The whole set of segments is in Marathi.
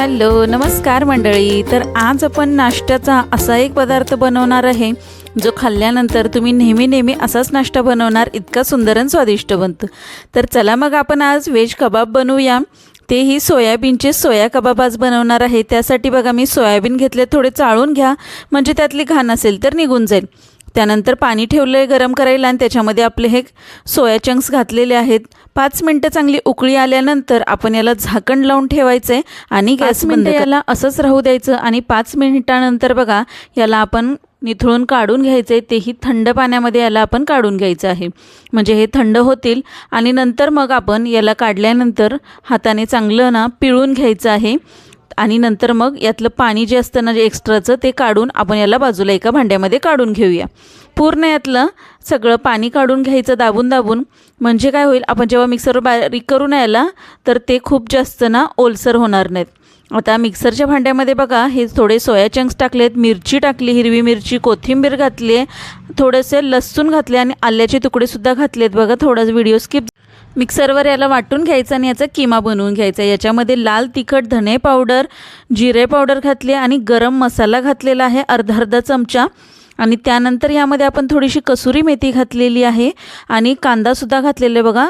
हॅलो नमस्कार मंडळी. तर आज आपण नाश्त्याचा असा एक पदार्थ बनवणार आहे जो खाल्ल्यानंतर तुम्ही नेहमी नेहमी असाच नाश्ता बनवणार इतका सुंदर आणि स्वादिष्ट बनतो. तर चला मग आपण आज व्हेज कबाब बनवूया. तेही सोयाबीनचे सोया कबाब आज बनवणार आहे. त्यासाठी बघा मी सोयाबीन घेतले थोडे चाळून घ्या. म्हणजे त्यातली घाण असेल तर निघून जाईल. त्यानंतर पाणी ठेवलं आहे गरम करायला आणि त्याच्यामध्ये आपले हे सोया चंक्स घातलेले आहेत. पाच मिनटं चांगली उकळी आल्यानंतर आपण याला झाकण लावून ठेवायचं आहे आणि गॅस बंद याला असंच राहू द्यायचं आणि पाच मिनिटानंतर बघा याला आपण निथळून काढून घ्यायचं आहे तेही थंड पाण्यामध्ये याला आपण काढून घ्यायचं आहे. म्हणजे हे थंड होतील आणि नंतर मग आपण याला काढल्यानंतर हाताने चांगलं ना पिळून घ्यायचं आहे. आणि नंतर मग यातलं पाणी जे असतं ना जे एक्स्ट्राचं ते काढून आपण याला बाजूला एका भांड्यामध्ये काढून घेऊया. पूर्ण यातलं सगळं पाणी काढून घ्यायचं दाबून दाबून. म्हणजे काय होईल आपण जेव्हा मिक्सरवर बारीक करून यायला तर ते खूप जास्त ना ओलसर होणार नाहीत. आता मिक्सरच्या भांड्यामध्ये बघा हे थोडे सोया चंक्स टाकलेत मिरची टाकली हिरवी मिरची कोथिंबीर घातली आहे थोडेसे लसूण घातले आणि आल्याचे तुकडेसुद्धा घातलेत बघा थोडा व्हिडिओ स्किप मिक्सरवर याला वाटून घ्यायचं आणि याचा किमा बनवून घ्यायचा. याच्यामध्ये लाल तिखट धने पावडर जिरे पावडर घातली आणि गरम मसाला घातलेला आहे अर्धा अर्धा चमचा. आणि त्यानंतर यामध्ये आपण थोडीशी कसुरी मेथी घातलेली आहे आणि कांदासुद्धा घातलेला आहे बघा.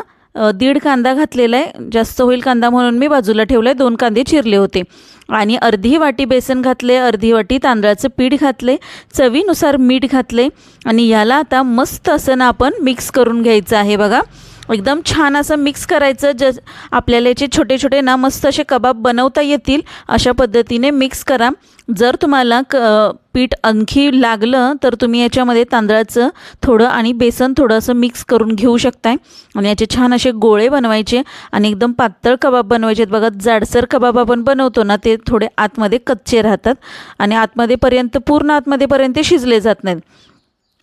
दीड कांदा घातलेला आहे. जास्त होईल कांदा म्हणून मी बाजूला ठेवला आहे दोन कांदे चिरले होते. आणि अर्धी वाटी बेसन घातले अर्धी वाटी तांदळाचं पीठ घातले चवीनुसार मीठ घातले आणि याला आता मस्त असं आपण मिक्स करून घ्यायचं आहे बघा. एकदम छान असं मिक्स करायचं ज आपल्याला याचे छोटे छोटे ना मस्त असे कबाब बनवता येतील अशा पद्धतीने मिक्स करा. जर तुम्हाला क पीठ आणखी लागलं तर तुम्ही याच्यामध्ये तांदळाचं थोडं आणि बेसन थोडं असं मिक्स करून घेऊ शकताय. आणि याचे छान असे गोळे बनवायचे आणि एकदम पातळ कबाब बनवायचे. आहेत बघा जाडसर कबाब आपण बनवतो ना ते थोडे आतमध्ये कच्चे राहतात आणि आतमध्येपर्यंत पूर्ण आतमध्येपर्यंत शिजले जात नाहीत.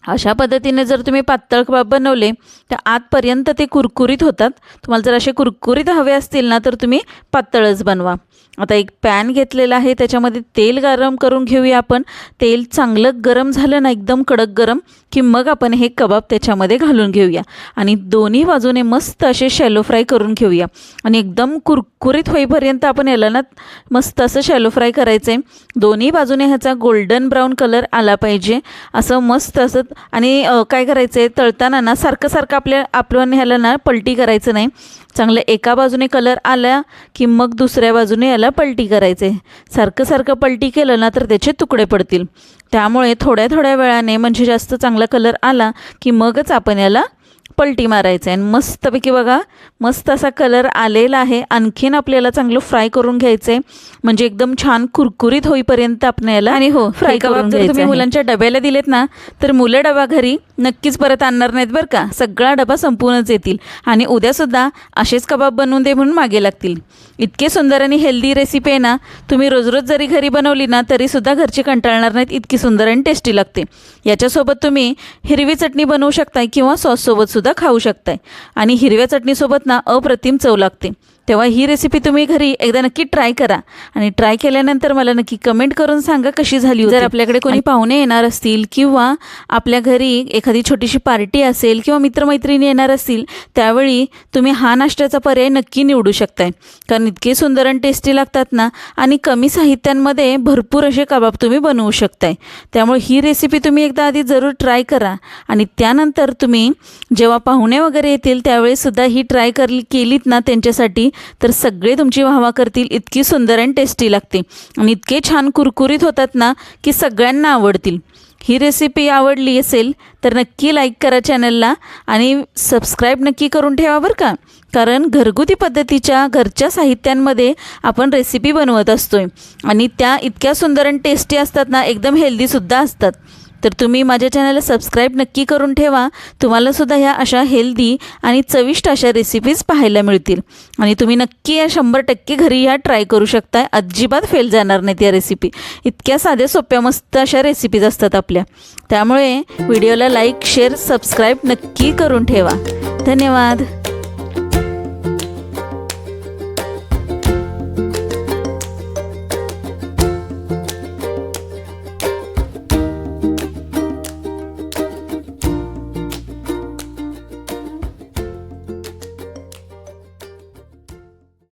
अशा पद्धतीने जर तुम्ही पातळ कबाब बनवले तर आतपर्यंत ते कुरकुरीत होतात. तुम्हाला जर असे कुरकुरीत हवे असतील ना तर तुम्ही पातळच बनवा. आता एक पॅन घेतलेला आहे त्याच्यामध्ये तेल गरम करून घेऊया आपण. तेल चांगलं गरम झालं ना एकदम कडक गरम की मग आपण हे कबाब त्याच्यामध्ये घालून घेऊया. आणि दोन्ही बाजूने मस्त असे शॅलो फ्राय करून घेऊया. आणि एकदम कुरकुरीत होईपर्यंत आपण याला ना मस्त असं शॅलो फ्राय करायचं आहे दोन्ही बाजूने ह्याचा गोल्डन ब्राऊन कलर आला पाहिजे. असं मस्त असं आणि काय करायचं आहे तळताना ना सारखं सारखं आपल्या आपण ह्याला ना पलटी करायचं नाही. चांगलं एका बाजूने कलर आला की मग दुसऱ्या बाजूने याला पलटी करायचे सारखं सारखं पलटी केलं ना तर त्याचे तुकडे पडतील. त्यामुळे थोड्या थोड्या वेळाने म्हणजे जास्त चांगला कलर आला की मगच आपण याला पलटी मारायचं. आहे आणि मस्तपैकी बघा मस्त असा कलर आलेला आहे. आणखीन आपल्याला चांगलं फ्राय करून घ्यायचं आहे म्हणजे एकदम छान कुरकुरीत होईपर्यंत आपण याला आणि हो फ्राय करून जर तुम्ही मुलांच्या डब्याला दिलेत ना तर मुलं डबा घरी नक्कीच परत आणणार नाहीत बरं का. सगळा डबा संपूर्णच येतील. आणि उद्यासुद्धा असेच कबाब बनवून दे म्हणून मागे लागतील. इतके सुंदर आणि हेल्दी रेसिपी आहे ना तुम्ही रोज रोज जरी घरी बनवली ना तरीसुद्धा घरचे कंटाळणार नाहीत. इतकी सुंदर आणि टेस्टी लागते. याच्यासोबत तुम्ही हिरवी चटणी बनवू शकताय किंवा सॉससोबत सुद्धा खाऊ शकताय. आणि हिरव्या चटणीसोबत ना अप्रतिम चव लागते. तेव्हा ही रेसिपी तुम्ही घरी एकदा नक्की ट्राय करा. आणि ट्राय केल्यानंतर मला नक्की कमेंट करून सांगा कशी झाली होती. जर आपल्याकडे कोणी पाहुणे येणार असतील किंवा आपल्या घरी एखादी छोटीशी पार्टी असेल किंवा मित्रमैत्रिणी येणार असतील त्यावेळी तुम्ही हा नाश्त्याचा पर्याय नक्की निवडू शकताय. कारण इतके सुंदर आणि टेस्टी लागतात ना आणि कमी साहित्यांमध्ये भरपूर असे कबाब तुम्ही बनवू शकताय. त्यामुळे ही रेसिपी तुम्ही एकदा आधी जरूर ट्राय करा. आणि त्यानंतर तुम्ही जेव्हा पाहुणे वगैरे येतील त्यावेळेसुद्धा ही ट्राय कर केलीत ना त्यांच्यासाठी तर सगळे तुमची वाहवा करतील इतकी सुंदर आणि टेस्टी लागते. आणि इतके छान कुरकुरीत होतात ना की सगळ्यांना आवडतील. ही रेसिपी आवडली असेल तर नक्की लाईक करा चॅनलला आणि सबस्क्राईब नक्की करून ठेवा बरं का. कारण घरगुती पद्धतीच्या घरच्या साहित्यांमध्ये आपण रेसिपी बनवत असतोय. आणि त्या इतक्या सुंदर आणि टेस्टी असतात ना एकदम हेल्दीसुद्धा असतात. तर तुम्ही माझ्या चॅनलला सबस्क्राईब नक्की करून ठेवा. तुम्हालासुद्धा ह्या अशा हेल्दी आणि चविष्ट अशा रेसिपीज पाहायला मिळतील. आणि तुम्ही नक्की या शंभर टक्के घरी ह्या ट्राय करू शकताय. अजिबात फेल जाणार नाहीत या रेसिपी इतक्या साध्या सोप्या मस्त अशा रेसिपीज असतात आपल्या. त्यामुळे व्हिडिओला लाईक शेअर सबस्क्राईब नक्की करून ठेवा. धन्यवाद.